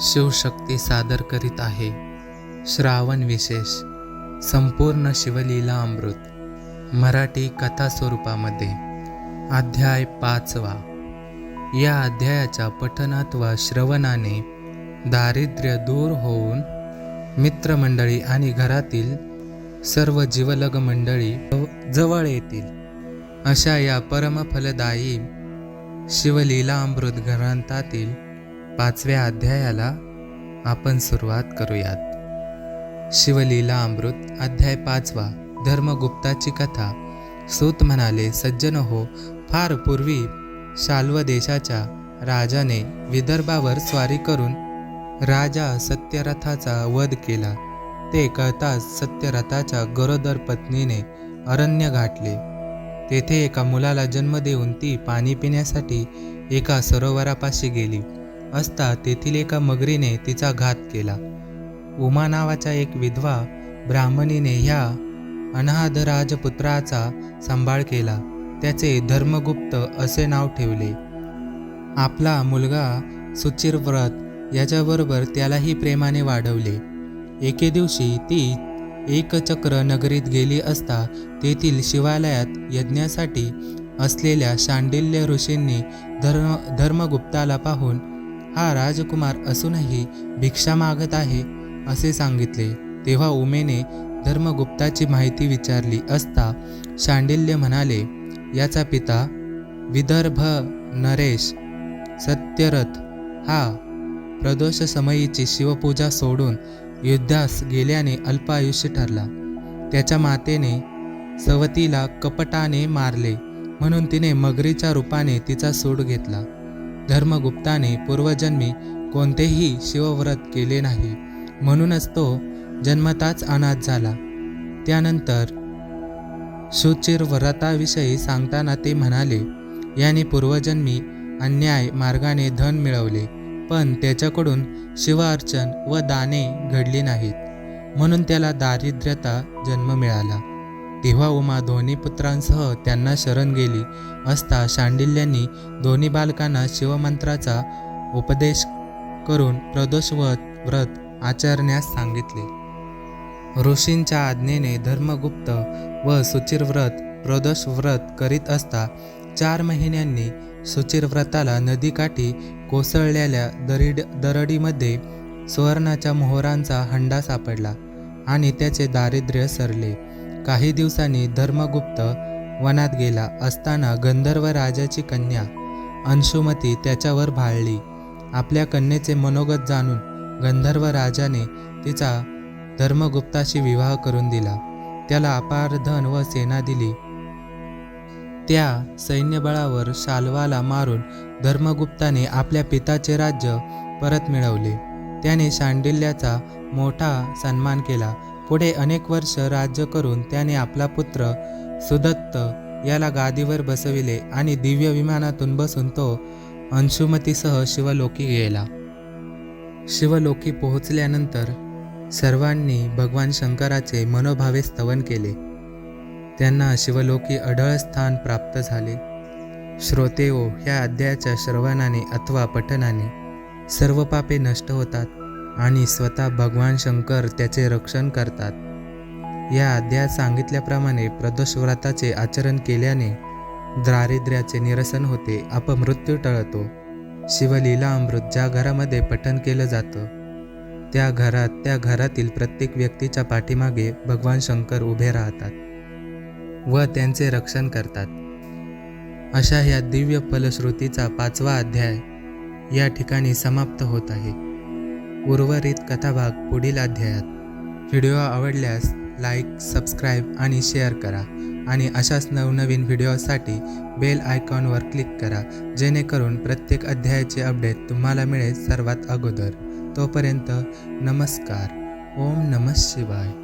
शिवशक्ती सादर करीत आहे. श्रावण विशेष. संपूर्ण शिवलीला अमृत. मराठी कथा स्वरूपामध्ये अध्याय पाचवा. या अध्यायाच्या पठनात व श्रवणाने दारिद्र्य दूर होऊन मित्रमंडळी आणि घरातील सर्व जीवलग मंडळी जवळ येतील. अशा या परमफलदायी शिवलीला अमृत ग्रंथातील पाचव्या अध्यायाला आपण सुरुवात करूयात. शिवलीला अमृत अध्याय पाचवा धर्मगुप्ताची कथा. सूत म्हणाले सज्जन हो फार पूर्वी शाल्व देशाच्या राजाने विदर्भावर स्वारी करून राजा सत्यरथाचा वध केला. ते कळताच सत्यरथाच्या गरोदर पत्नीने अरण्य गाठले. तेथे एका मुलाला जन्म देऊन ती पाणी पिण्यासाठी एका सरोवरापाशी गेली. असता तेथील एका मगरीने तिचा घात केला. उमा नावाच्या एक विधवा ब्राह्मणीने ह्या अनाथ राजपुत्राचा सांभाळ केला. त्याचे धर्मगुप्त असे नाव ठेवले. आपला मुलगा सुचिरव्रत याच्याबरोबर त्यालाही प्रेमाने वाढवले. एके दिवशी ती एकचक्र नगरीत गेली असता तेथील शिवालयात यज्ञासाठी असलेल्या शांडिल्य ऋषींनी धर्म धर्मगुप्ताला पाहून हा राजकुमार असूनही भिक्षा मागत आहे असे सांगितले. तेव्हा उमेने धर्मगुप्ताची माहिती विचारली असता शांडिल्य म्हणाले याचा पिता विदर्भ नरेश सत्यरथ हा प्रदोष समयीची शिवपूजा सोडून युद्धास गेल्याने अल्प आयुष्य ठरला. त्याच्या मातेने सवतीला कपटाने मारले म्हणून तिने मगरीच्या रूपाने तिचा सूड घेतला. धर्मगुप्ताने पूर्वजन्मी कोणतेही शिवव्रत केले नाही. म्हणूनच तो जन्मताच अनाथ झाला. त्यानंतर शुचिर व्रताविषयी सांगताना ते म्हणाले याने पूर्वजन्मी अन्याय मार्गाने धन मिळवले पण त्याच्याकडून शिवार्चन व दाने घडली नाहीत. म्हणून त्याला दारिद्र्यता जन्म मिळाला. तेव्हा उमा दोन्ही पुत्रांसह त्यांना शरण गेली. असता शांडिल्यांनी दोन्ही बालकांना शिवमंत्राचा उपदेश करून प्रदोषवत व्रत आचरण्यास सांगितले. ऋषींच्या आज्ञेने धर्मगुप्त व सुचिरव्रत प्रदोष व्रत करीत असता चार महिन्यांनी सुचिरव्रताला नदीकाठी कोसळलेल्या दरीड दरडीमध्ये सुवर्णाच्या मोहरांचा हंडा सापडला आणि त्याचे दारिद्र्य सरले. काही दिवसांनी धर्मगुप्त वनात गेला असताना गंधर्व राजाची कन्या अंशुमती त्याच्यावर भाळली. आपल्या कन्येचे मनोगत जाणून गंधर्व राजाने तिचा धर्मगुप्ताशी विवाह करून दिला. त्याला अपार धन व सेना दिली. त्या सैन्यबळावर शाल्वाला मारून धर्मगुप्ताने आपल्या पिताचे राज्य परत मिळवले. त्याने शांडिल्याचा मोठा सन्मान केला. पुढे अनेक वर्ष राज्य करून त्याने आपला पुत्र सुदत्त याला गादीवर बसविले आणि दिव्य विमानातून बसून तो अंशुमतीसह शिवलोकी गेला. शिवलोकी पोहोचल्यानंतर सर्वांनी भगवान शंकराचे मनोभावे स्तवन केले. त्यांना शिवलोकी अढळ स्थान प्राप्त झाले. श्रोतेओ ह्या अध्यायाच्या श्रवणाने अथवा पठनाने सर्व पापे नष्ट होतात. आणि स्वतः भगवान शंकर त्याचे रक्षण करतात. या अध्यायात सांगितल्याप्रमाणे प्रदोष व्रताचे आचरण केल्याने दारिद्र्याचे निरसन होते अपमृत्यू टळतो. शिवलीला अमृत ज्या घरामध्ये पठन केलं जातं त्या घरात त्या घरातील प्रत्येक व्यक्तीच्या पाठीमागे भगवान शंकर उभे राहतात व त्यांचे रक्षण करतात. अशा ह्या दिव्य फलश्रुतीचा पाचवा अध्याय या ठिकाणी समाप्त होत आहे. उर्वरित कथाभाग पुढील अध्यायात. व्हिडिओ आवडल्यास लाईक सबस्क्राईब आणि शेअर करा आणि अशाच नवनवीन व्हिडिओसाठी बेल आयकॉनवर क्लिक करा जेणेकरून प्रत्येक अध्यायाचे अपडेट तुम्हाला मिळेल सर्वात अगोदर. तोपर्यंत नमस्कार. ओम नमः शिवाय.